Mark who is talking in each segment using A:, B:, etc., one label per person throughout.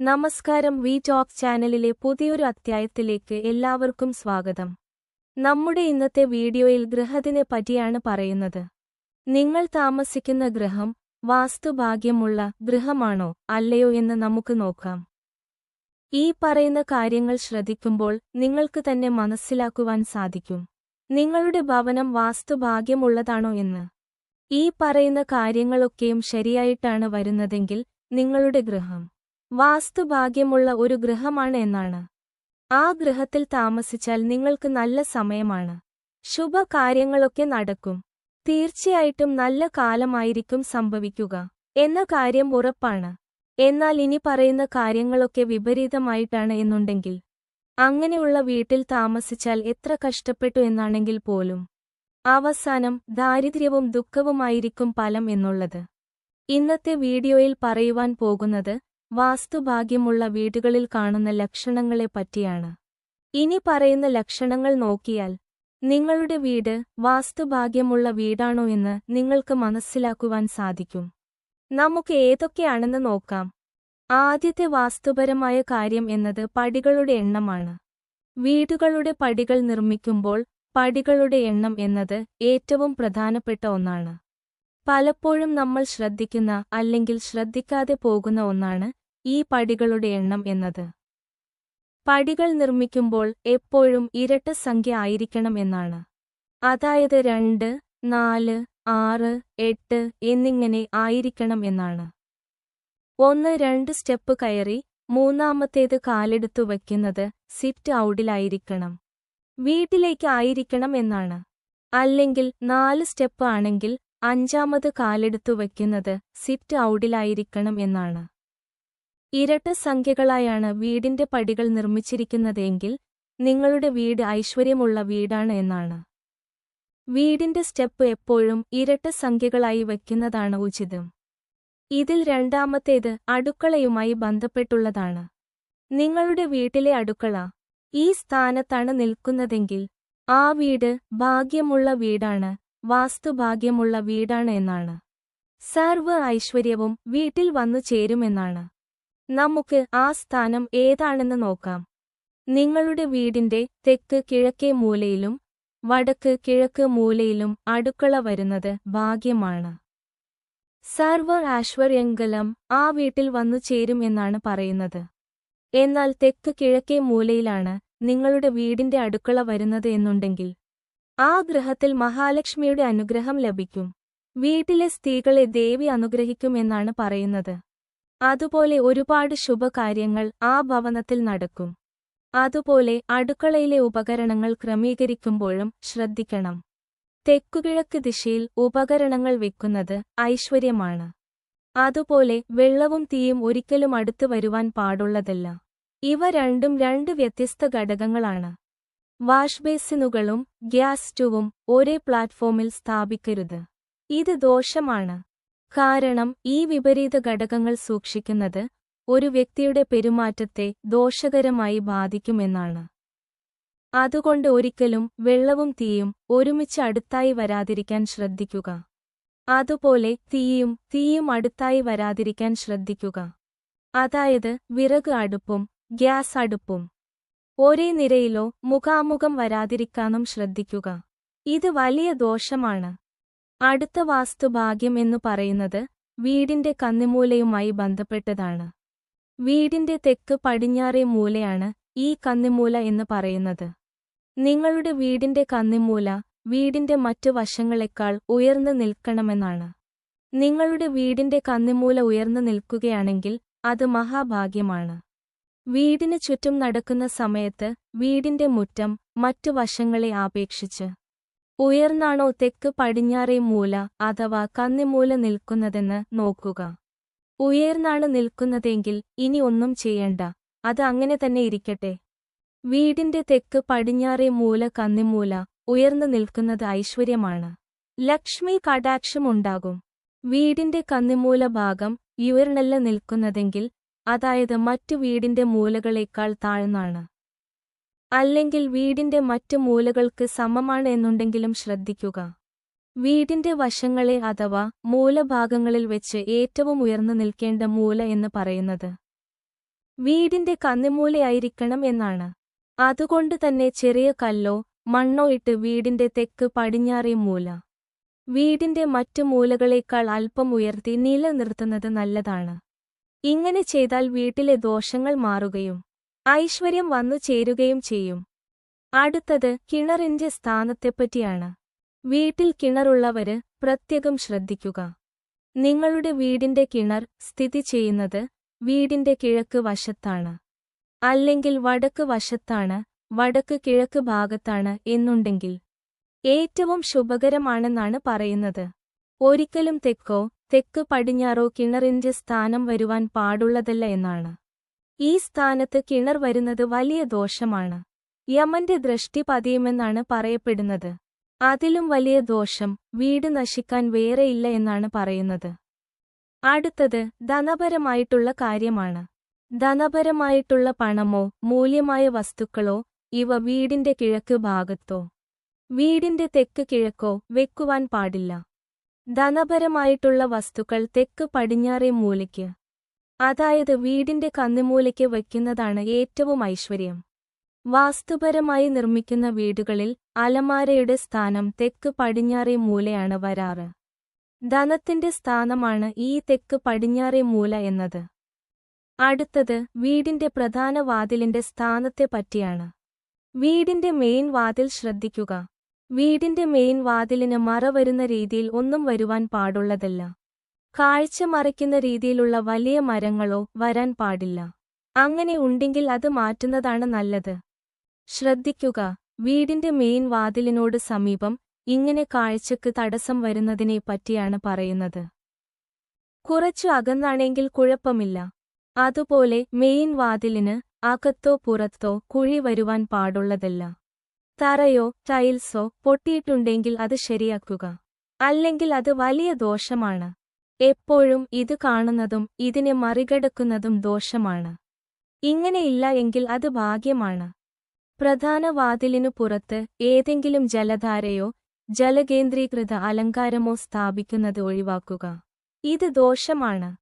A: നമസ്കാരം we talk ചാനലിലെ പുതിയൊരു അധ്യായത്തിലേക്ക് എല്ലാവർക്കും സ്വാഗതം. നമ്മുടെ ഇന്നത്തെ വീഡിയോയിൽ ഗൃഹത്തിനെ പറ്റിയാണ് പറയുന്നത്. നിങ്ങൾ താമസിക്കുന്ന ഗൃഹം വാസ്തുഭാഗ്യമുള്ള ഗൃഹമാണോ അല്ലയോ എന്ന് നമുക്ക് നോക്കാം. ഈ പറയുന്ന കാര്യങ്ങൾ ശ്രദ്ധിക്കുമ്പോൾ നിങ്ങൾക്ക് തന്നെ മനസ്സിലാക്കുവാൻ സാധിക്കും. നിങ്ങളുടെ ഭവനം വാസ്തുഭാഗ്യമുള്ളതാണോ എന്ന്. ഈ പറയുന്ന കാര്യങ്ങളൊക്കെയും ശരിയായിട്ടാണ് വരുന്നതെങ്കിൽ നിങ്ങളുടെ ഗൃഹം വാസ്തുഭാഗ്യമുള്ള ഒരു ഗ്രഹമാണ് എന്നാണ്. ആ ഗ്രഹത്തിൽ താമസിച്ചാൽ നിങ്ങൾക്ക് നല്ല സമയമാണ്. ശുഭകാര്യങ്ങളൊക്കെ നടക്കും. തീർച്ചയായിട്ടും നല്ല കാലമായിരിക്കും സംഭവിക്കുക. എന്ന കാര്യം ഉറപ്പാണ്. എന്നാൽ ഇനി പറയുന്ന കാര്യങ്ങളൊക്കെ വിപരീതമായിട്ടാണ് എന്നുണ്ടെങ്കിൽ. അങ്ങനെയുള്ള വീട്ടിൽ താമസിച്ചാൽ എത്ര കഷ്ടപ്പെട്ടു എന്നാണെങ്കിൽ പോലും. അവസാനം ദാരിദ്ര്യവും ദുഃഖവുമായിരിക്കും ഫലം എന്നുള്ളത്. ഇന്നത്തെ വീഡിയോയിൽ പറയുവാൻ പോകുന്നത് വാസ്തുഭാഗ്യമുള്ള വീടുകളിൽ കാണുന്ന ലക്ഷണങ്ങളെ പറ്റിയാണ് ഇനി പറയുന്ന ലക്ഷണങ്ങൾ നോക്കിയാൽ നിങ്ങളുടെ വീട് വാസ്തുഭാഗ്യമുള്ള വീടാണോ എന്ന് നിങ്ങൾക്ക് മനസ്സിലാക്കുവാൻ സാധിക്കും. നമുക്ക് ഏതൊക്കെയാണെന്ന് നോക്കാം. ആദ്യത്തെ വാസ്തുപരമായ കാര്യം എന്നത് പടികളുടെ എണ്ണമാണ്. വീടുകളുടെ പടികൾ നിർമ്മിക്കുമ്പോൾ പടികളുടെ എണ്ണം എന്നത് ഏറ്റവും പ്രധാനപ്പെട്ട ഒന്നാണ്. പലപ്പോഴും നമ്മൾ ശ്രദ്ധിക്കുന്ന അല്ലെങ്കിൽ ശ്രദ്ധിക്കാതെ പോകുന്ന ഒന്നാണ് ഈ പടികളുടെ എണ്ണം എന്നത്. പടികൾ നിർമ്മിക്കുമ്പോൾ എപ്പോഴും ഇരട്ട സംഖ്യ ആയിരിക്കണം എന്നാണ്. അതായത് രണ്ട് നാല് ആറ് എട്ട് എന്നിങ്ങനെ ആയിരിക്കണം എന്നാണ്. ഒന്ന് രണ്ട് സ്റ്റെപ്പ് കയറി മൂന്നാമത്തേത് കാലെടുത്തു വയ്ക്കുന്നത് സിറ്റ് ഔട്ടിലായിരിക്കണം വീട്ടിലേക്ക് ആയിരിക്കണം എന്നാണ്. അല്ലെങ്കിൽ നാല് സ്റ്റെപ്പ് ആണെങ്കിൽ അഞ്ചാമത് കാലെടുത്തു വയ്ക്കുന്നത് സിറ്റ് ഔട്ടിലായിരിക്കണം എന്നാണ്. ഇരട്ട സംഖ്യകളായാണ് വീടിന്റെ പടികൾ നിർമ്മിച്ചിരിക്കുന്നതെങ്കിൽ നിങ്ങളുടെ വീട് ഐശ്വര്യമുള്ള വീടാണ് എന്നാണ്. വീടിന്റെ സ്റ്റെപ്പ് എപ്പോഴും ഇരട്ട സംഖ്യകളായി വയ്ക്കുന്നതാണ് ഉചിതം. ഇതിൽ രണ്ടാമത്തേത് അടുക്കളയുമായി ബന്ധപ്പെട്ടുള്ളതാണ്. നിങ്ങളുടെ വീട്ടിലെ അടുക്കള ഈ സ്ഥാനത്താണ് നിൽക്കുന്നതെങ്കിൽ ആ വീട് ഭാഗ്യമുള്ള വീടാണ് വാസ്തുഭാഗ്യമുള്ള വീടാണ് എന്നാണ്. സർവ ഐശ്വര്യവും വീട്ടിൽ വന്നു ചേരുമെന്നാണ്. നമുക്ക് ആ സ്ഥാനം ഏതാണെന്ന് നോക്കാം. നിങ്ങളുടെ വീടിന്റെ തെക്ക് കിഴക്കേ മൂലയിലും വടക്ക് കിഴക്ക് മൂലയിലും അടുക്കള വരുന്നത് ഭാഗ്യമാണ്. സർവ ഐശ്വര്യങ്കലം ആ വീട്ടിൽ വന്നു ചേരും എന്നാണ് പറയുന്നത്. എന്നാൽ തെക്ക് കിഴക്കേ മൂലയിലാണ് നിങ്ങളുടെ വീടിന്റെ അടുക്കള വരുന്നത് എന്നുണ്ടെങ്കിൽ ആ ഗൃഹത്തിൽ മഹാലക്ഷ്മിയുടെ അനുഗ്രഹം ലഭിക്കും. വീട്ടിലെ സ്ത്രീകളെ ദേവി അനുഗ്രഹിക്കുമെന്നാണ് പറയുന്നത്. അതുപോലെ ഒരുപാട് ശുഭകാര്യങ്ങൾ ആ ഭവനത്തിൽ നടക്കും. അതുപോലെ അടുക്കളയിലെ ഉപകരണങ്ങൾ ക്രമീകരിക്കുമ്പോഴും ശ്രദ്ധിക്കണം. തെക്കുകിഴക്ക് ദിശയിൽ ഉപകരണങ്ങൾ വെക്കുന്നത് ഐശ്വര്യമാണ്. അതുപോലെ വെള്ളവും തീയും ഒരിക്കലും അടുത്തു വരുവാൻ പാടുള്ളതല്ല. ഇവ രണ്ടും രണ്ട് വ്യത്യസ്ത ഘടകങ്ങളാണ്. വാഷ് ബേസിനുകളും ഗ്യാസ് സ്റ്റൂവും ഒരേ പ്ലാറ്റ്ഫോമിൽ സ്ഥാപിക്കരുത്. ഇത് ദോഷമാണ്. കാരണം ഈ വിപരീത ഘടകങ്ങൾ സൂക്ഷിക്കുന്നത് ഒരു വ്യക്തിയുടെ പെരുമാറ്റത്തെ ദോഷകരമായി ബാധിക്കുമെന്നാണ്. അതുകൊണ്ട് ഒരിക്കലും വെള്ളവും തീയും ഒരുമിച്ച് അടുത്തായി വരാതിരിക്കാൻ ശ്രദ്ധിക്കുക. അതുപോലെ തീയും തീയും അടുത്തായി വരാതിരിക്കാൻ ശ്രദ്ധിക്കുക. അതായത് വിറക് അടുപ്പും ഗ്യാസ് അടുപ്പും. ഒരേ നിരയിലോ മുഖാമുഖം വരാതിരിക്കാനും ശ്രദ്ധിക്കുക. ഇത് വലിയ ദോഷമാണ്. അടുത്ത വാസ്തുഭാഗ്യം എന്നു പറയുന്നത് വീടിന്റെ കന്നിമൂലയുമായി ബന്ധപ്പെട്ടതാണ്. വീടിന്റെ തെക്ക് പടിഞ്ഞാറേ മൂലയാണ് ഈ കന്നിമൂല എന്ന് പറയുന്നത്. നിങ്ങളുടെ വീടിന്റെ കന്നിമൂല വീടിന്റെ മറ്റു വശങ്ങളെക്കാൾ ഉയർന്നു നിൽക്കണമെന്നാണ്. നിങ്ങളുടെ വീടിന്റെ കന്നിമൂല ഉയർന്നു നിൽക്കുകയാണെങ്കിൽ അത് മഹാഭാഗ്യമാണ്. വീടിന് ചുറ്റും നടക്കുന്ന സമയത്ത് വീടിന്റെ മുറ്റം മറ്റു വശങ്ങളെ ആപേക്ഷിച്ച്. ഉയർന്നാണോ തെക്ക് പടിഞ്ഞാറേ മൂല അഥവാ കന്നിമൂല നിൽക്കുന്നതെന്ന് നോക്കുക. ഉയർന്നാണ് നിൽക്കുന്നതെങ്കിൽ ഇനി ഒന്നും ചെയ്യണ്ട. അത് അങ്ങനെ തന്നെ ഇരിക്കട്ടെ. വീടിന്റെ തെക്ക് പടിഞ്ഞാറേ മൂല കന്നിമൂല ഉയർന്നു നിൽക്കുന്നത് ഐശ്വര്യമാണ്. ലക്ഷ്മി കടാക്ഷമുണ്ടാകും വീടിന്റെ കന്നിമൂല ഭാഗം ഉയർന്നല്ല നിൽക്കുന്നതെങ്കിൽ അതായത് മറ്റു വീടിന്റെ മൂലകളേക്കാൾ താഴ്ന്നാണ്. അല്ലെങ്കിൽ വീടിന്റെ മറ്റു മൂലകൾക്ക് സമമാണ് എന്നുണ്ടെങ്കിലും ശ്രദ്ധിക്കുക. വീടിന്റെ വശങ്ങളെ അഥവാ മൂലഭാഗങ്ങളിൽ വെച്ച് ഏറ്റവും ഉയർന്നു നിൽക്കേണ്ട മൂല എന്ന് പറയുന്നത് വീടിന്റെ കന്നിമൂലയായിരിക്കണം എന്നാണ്. അതുകൊണ്ട് തന്നെ ചെറിയ കല്ലോ മണ്ണോ ഇട്ട് വീടിന്റെ തെക്ക് പടിഞ്ഞാറേ മൂല. വീടിന്റെ മറ്റു മൂലകളേക്കാൾ അല്പം ഉയർത്തി നിലനിർത്തുന്നത് നല്ലതാണ്. ഇങ്ങനെ ചെയ്താൽ വീട്ടിലെ ദോഷങ്ങൾ മാറുകയും ഐശ്വര്യം വന്നു ചേരുകയും ചെയ്യും. അടുത്തത് കിണറിന്റെ സ്ഥാനത്തെപ്പറ്റിയാണ്. വീട്ടിൽ കിണറുള്ളവര് പ്രത്യേകം ശ്രദ്ധിക്കുക. നിങ്ങളുടെ വീടിന്റെ കിണർ സ്ഥിതി ചെയ്യുന്നത് വീടിന്റെ കിഴക്ക് വശത്താണ്. അല്ലെങ്കിൽ വടക്ക് വശത്താണ് വടക്ക് കിഴക്ക് ഭാഗത്താണ് എന്നുണ്ടെങ്കിൽ ഏറ്റവും ശുഭകരമാണെന്നാണ് പറയുന്നത്. ഒരിക്കലും തെക്കോ തെക്ക് പടിഞ്ഞാറോ കിണറിന്റെ സ്ഥാനം വരുവാൻ പാടുള്ളതല്ല എന്നാണ്. ഈ സ്ഥാനത്ത് കിണർ വരുന്നത് വലിയ ദോഷമാണ്. യമന്റെ ദൃഷ്ടി പതിയുമെന്നാണ് പറയപ്പെടുന്നത്. അതിലും വലിയ ദോഷം വീട് നശിക്കാൻ വേറെയില്ല എന്നാണ് പറയുന്നത്. അടുത്തത് ധനപരമായിട്ടുള്ള കാര്യമാണ്. ധനപരമായിട്ടുള്ള പണമോ മൂല്യമായ വസ്തുക്കളോ ഇവ വീടിന്റെ കിഴക്ക് ഭാഗത്തോ വീടിന്റെ തെക്ക് കിഴക്കോ വെക്കുവാൻ പാടില്ല. ധനപരമായിട്ടുള്ള വസ്തുക്കൾ തെക്ക് പടിഞ്ഞാറേ മൂലയ്ക്ക് അതായത് വീടിന്റെ കന്നിമൂലയ്ക്ക് വയ്ക്കുന്നതാണ് ഏറ്റവും ഐശ്വര്യം. വാസ്തുപരമായി നിർമ്മിക്കുന്ന വീടുകളിൽ അലമാരയുടെ സ്ഥാനം തെക്ക് പടിഞ്ഞാറേ മൂലയാണ് വരാറ്. ധനത്തിന്റെ സ്ഥാനമാണ് ഈ തെക്ക് പടിഞ്ഞാറേ മൂല എന്നത്. അടുത്തത് വീടിന്റെ പ്രധാന വാതിലിന്റെ സ്ഥാനത്തെ പറ്റിയാണ്. വീടിന്റെ മെയിൻ വാതിൽ ശ്രദ്ധിക്കുക. വീടിന്റെ മെയിൻ വാതിലിന് മറ വരുന്ന രീതിയിൽ ഒന്നും വരുവാൻ പാടുള്ളതല്ല. കാഴ്ച മറയ്ക്കുന്ന രീതിയിലുള്ള വലിയ മരങ്ങളോ വരാൻ പാടില്ല. അങ്ങനെ ഉണ്ടെങ്കിൽ അത് മാറ്റുന്നതാണ് നല്ലത്. ശ്രദ്ധിക്കുക വീടിന്റെ മെയിൻ വാതിലിനോട് സമീപം ഇങ്ങനെ കാഴ്ചക്ക് തടസ്സം വരുന്നതിനെ പറ്റിയാണ് പറയുന്നത്. കുറച്ചു അകന്നാണെങ്കിൽ കുഴപ്പമില്ല. അതുപോലെ മെയിൻ വാതിലിന് അകത്തോ പുറത്തോ കുഴി വരുവാൻ പാടുള്ളതല്ല. തറയോ ടൈൽസോ പൊട്ടിയിട്ടുണ്ടെങ്കിൽ അത് ശരിയാക്കുക. അല്ലെങ്കിൽ അത് വലിയ ദോഷമാണ്. എപ്പോഴും ഇത് കാണുന്നതും ഇതിനെ മറികടക്കുന്നതും ദോഷമാണ്. ഇങ്ങനെയില്ല എങ്കിൽ അത് ഭാഗ്യമാണ്. പ്രധാന വാതിലിനു പുറത്ത് ഏതെങ്കിലും ജലധാരയോ ജലകേന്ദ്രീകൃത അലങ്കാരമോ സ്ഥാപിക്കുന്നത് ഒഴിവാക്കുക. ഇത് ദോഷമാണ്.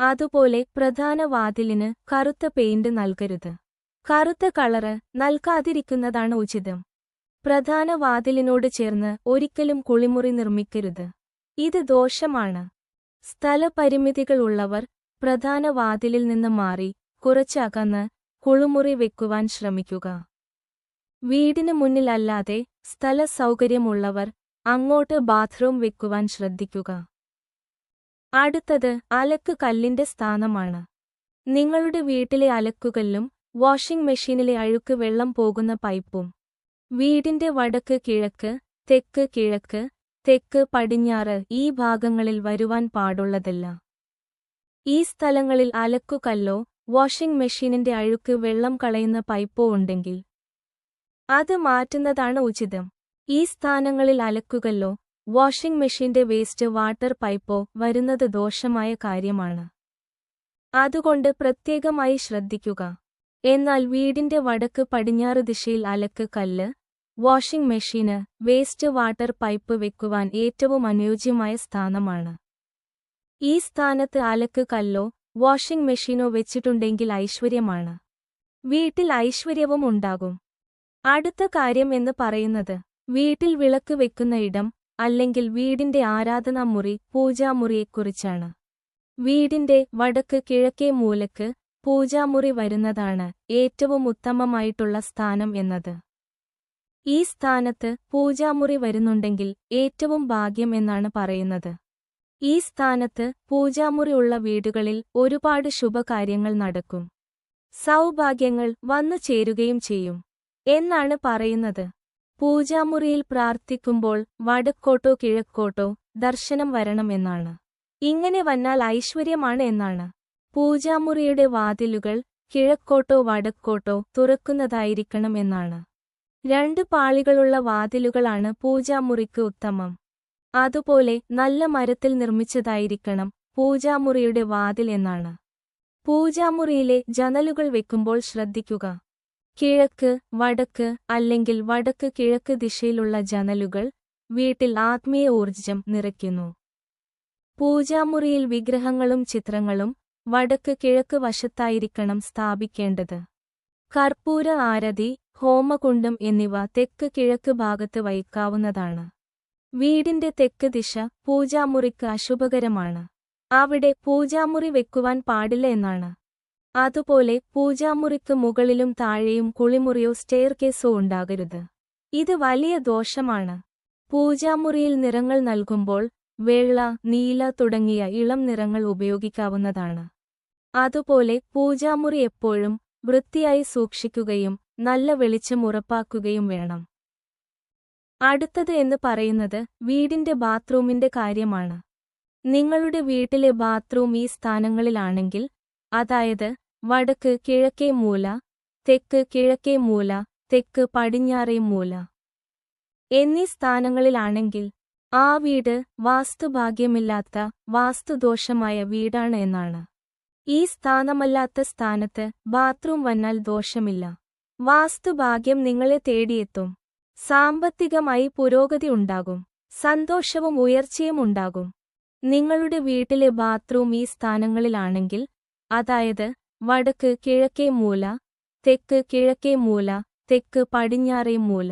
A: അതുപോലെ പ്രധാന വാതിലിന് കറുത്ത പെയിന്റ് നൽകരുത്. കറുത്ത കളറ് നൽകാതിരിക്കുന്നതാണ് ഉചിതം. പ്രധാന വാതിലിനോട് ചേർന്ന് ഒരിക്കലും കുളിമുറി നിർമ്മിക്കരുത്. ഇത് ദോഷമാണ്. സ്ഥലപരിമിതികൾ ഉള്ളവർ പ്രധാന വാതിലിൽ നിന്ന് മാറി കുറച്ചകന്ന് കുളിമുറി വെക്കുവാൻ ശ്രമിക്കുക. വീടിന് മുന്നിലല്ലാതെ സ്ഥല സൗകര്യമുള്ളവർ അങ്ങോട്ട് ബാത്റൂം വെക്കുവാൻ ശ്രദ്ധിക്കുക. അടുത്തത് അലക്ക് കല്ലിന്റെ സ്ഥാനമാണ്. നിങ്ങളുടെ വീട്ടിലെ അലക്കുകല്ലും വാഷിംഗ് മെഷീനിലെ അഴുക്ക് വെള്ളം പോകുന്ന പൈപ്പും വീടിന്റെ വടക്ക് കിഴക്ക് തെക്ക് കിഴക്ക് തെക്ക് പടിഞ്ഞാറ് ഈ ഭാഗങ്ങളിൽ വരുവാൻ പാടുള്ളതല്ല. ഈ സ്ഥലങ്ങളിൽ അലക്കുകല്ലോ വാഷിംഗ് മെഷീനിന്റെ അഴുക്ക് വെള്ളം കളയുന്ന പൈപ്പോ ഉണ്ടെങ്കിൽ. അത് മാറ്റുന്നതാണ് ഉചിതം. ഈ സ്ഥാനങ്ങളിൽ അലക്കുകല്ലോ വാഷിംഗ് മെഷീന്റെ വേസ്റ്റ് വാട്ടർ പൈപ്പോ വരുന്നത് ദോഷമായ കാര്യമാണ്. അതുകൊണ്ട് പ്രത്യേകമായി ശ്രദ്ധിക്കുക. എന്നാൽ വീടിന്റെ വടക്ക് പടിഞ്ഞാറ് ദിശയിൽ അലക്ക് കല്ല് വാഷിംഗ് മെഷീന് വേസ്റ്റ് വാട്ടർ പൈപ്പ് വെക്കുവാൻ ഏറ്റവും അനുയോജ്യമായ സ്ഥാനമാണ്. ഈ സ്ഥാനത്ത് അലക്ക് കല്ലോ വാഷിംഗ് മെഷീനോ വെച്ചിട്ടുണ്ടെങ്കിൽ ഐശ്വര്യമാണ്. വീട്ടിൽ ഐശ്വര്യവും ഉണ്ടാകും. അടുത്ത കാര്യം എന്ന് പറയുന്നത് വീട്ടിൽ വിളക്ക് വെക്കുന്ന ഇടം അല്ലെങ്കിൽ വീടിന്റെ ആരാധനാമുറി പൂജാമുറിയെക്കുറിച്ചാണ്. വീടിന്റെ വടക്ക് കിഴക്കേ മൂലക്ക് പൂജാമുറി വരുന്നതാണ് ഏറ്റവും ഉത്തമമായിട്ടുള്ള സ്ഥാനം എന്നത്. ഈ സ്ഥാനത്ത് പൂജാമുറി വരുന്നുണ്ടെങ്കിൽ ഏറ്റവും ഭാഗ്യം എന്നാണ് പറയുന്നത്. ഈ സ്ഥാനത്ത് പൂജാമുറി ഉള്ള വീടുകളിൽ ഒരുപാട് ശുഭകാര്യങ്ങൾ നടക്കും. സൗഭാഗ്യങ്ങൾ വന്നു ചേരുകയും ചെയ്യും. എന്നാണ് പറയുന്നത്. പൂജാമുറിയിൽ പ്രാർത്ഥിക്കുമ്പോൾ വടക്കോട്ടോ കിഴക്കോട്ടോ ദർശനം വരണമെന്നാണ് ഇങ്ങനെ വന്നാൽ ഐശ്വര്യമാണ് എന്നാണ്. പൂജാമുറിയുടെ വാതിലുകൾ കിഴക്കോട്ടോ വടക്കോട്ടോ തുറക്കുന്നതായിരിക്കണം എന്നാണ്. രണ്ട് പാളികളുള്ള വാതിലുകളാണ് പൂജാമുറിക്ക് ഉത്തമം. അതുപോലെ നല്ല മരത്തിൽ നിർമ്മിച്ചതായിരിക്കണം പൂജാമുറിയുടെ വാതിൽ എന്നാണ്. പൂജാമുറിയിലെ ജനലുകൾ വെക്കുമ്പോൾ ശ്രദ്ധിക്കുക. കിഴക്ക് വടക്ക് അല്ലെങ്കിൽ വടക്ക് കിഴക്ക് ദിശയിലുള്ള ജനലുകൾ വീട്ടിൽ ആത്മീയ ഊർജം നിറയ്ക്കുന്നു. പൂജാമുറിയിൽ വിഗ്രഹങ്ങളും ചിത്രങ്ങളും വടക്ക് കിഴക്ക് വശത്തായിരിക്കണം സ്ഥാപിക്കേണ്ടത്. കർപ്പൂര ആരതി ഹോമകുണ്ടം എന്നിവ തെക്ക് കിഴക്ക് ഭാഗത്ത് വയ്ക്കാവുന്നതാണ് വീടിന്റെ തെക്ക് ദിശ പൂജാമുറിക്ക് അശുഭകരമാണ്. അവിടെ പൂജാമുറി വെക്കുവാൻ പാടില്ല എന്നാണ്. അതുപോലെ പൂജാമുറിക്ക് മുകളിലും താഴെയും കുളിമുറിയോ സ്റ്റെയർകേസോ ഉണ്ടാകരുത്. ഇത് വലിയ ദോഷമാണ്. പൂജാമുറിയിൽ നിറങ്ങൾ നൽകുമ്പോൾ വെള്ള നീല തുടങ്ങിയ ഇളം നിറങ്ങൾ ഉപയോഗിക്കാവുന്നതാണ്. അതുപോലെ പൂജാമുറി എപ്പോഴും വൃത്തിയായി സൂക്ഷിക്കുകയും നല്ല വെളിച്ചം ഉറപ്പാക്കുകയും വേണം. അടുത്തത് എന്ന് പറയുന്നത് വീടിന്റെ ബാത്റൂമിന്റെ കാര്യമാണ്. നിങ്ങളുടെ വീട്ടിലെ ബാത്റൂം ഈ സ്ഥാനങ്ങളിലാണെങ്കിൽ അതായത് വടക്ക് കിഴക്കേ മൂല തെക്ക് കിഴക്കേ മൂല തെക്ക് പടിഞ്ഞാറേ മൂല എന്നീ സ്ഥാനങ്ങളിലാണെങ്കിൽ ആ വീട് വാസ്തുഭാഗ്യമില്ലാത്ത വാസ്തുദോഷമായ വീടാണ് എന്നാണ്. ഈ സ്ഥാനമല്ലാത്ത സ്ഥാനത്ത് ബാത്റൂം വന്നാൽ ദോഷമില്ല. വാസ്തുഭാഗ്യം നിങ്ങളെ തേടിയെത്തും. സാമ്പത്തികമായി പുരോഗതി ഉണ്ടാകും. സന്തോഷവും ഉയർച്ചയും ഉണ്ടാകും. നിങ്ങളുടെ വീട്ടിലെ ബാത്റൂം ഈ സ്ഥാനങ്ങളിലാണെങ്കിൽ അതായത് വടക്ക് കിഴക്കേ മൂല തെക്ക് കിഴക്കേ മൂല തെക്ക് പടിഞ്ഞാറേ മൂല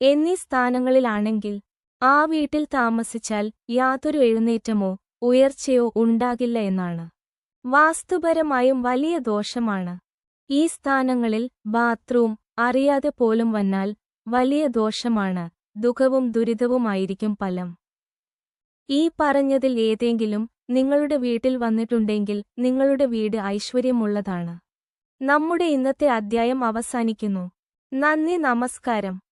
A: എന്നീ സ്ഥാനങ്ങളിലാണെങ്കിൽ ആ വീട്ടിൽ താമസിച്ചാൽ യാതൊരു എഴുന്നേറ്റമോ ഉയർച്ചയോ ഉണ്ടാകില്ല എന്നാണ്. വാസ്തുപരമായും വലിയ ദോഷമാണ്. ഈ സ്ഥാനങ്ങളിൽ ബാത്റൂം അറിയാതെ പോലും വന്നാൽ വലിയ ദോഷമാണ്. ദുഃഖവും ദുരിതവുമായിരിക്കും ഫലം. ഈ പറഞ്ഞതിൽ ഏതെങ്കിലും നിങ്ങളുടെ വീട്ടിൽ വന്നിട്ടുണ്ടെങ്കിൽ നിങ്ങളുടെ വീട് ഐശ്വര്യമുള്ളതാണ്. നമ്മുടെ ഇന്നത്തെ അധ്യായം അവസാനിക്കുന്നു. നന്ദി നമസ്കാരം.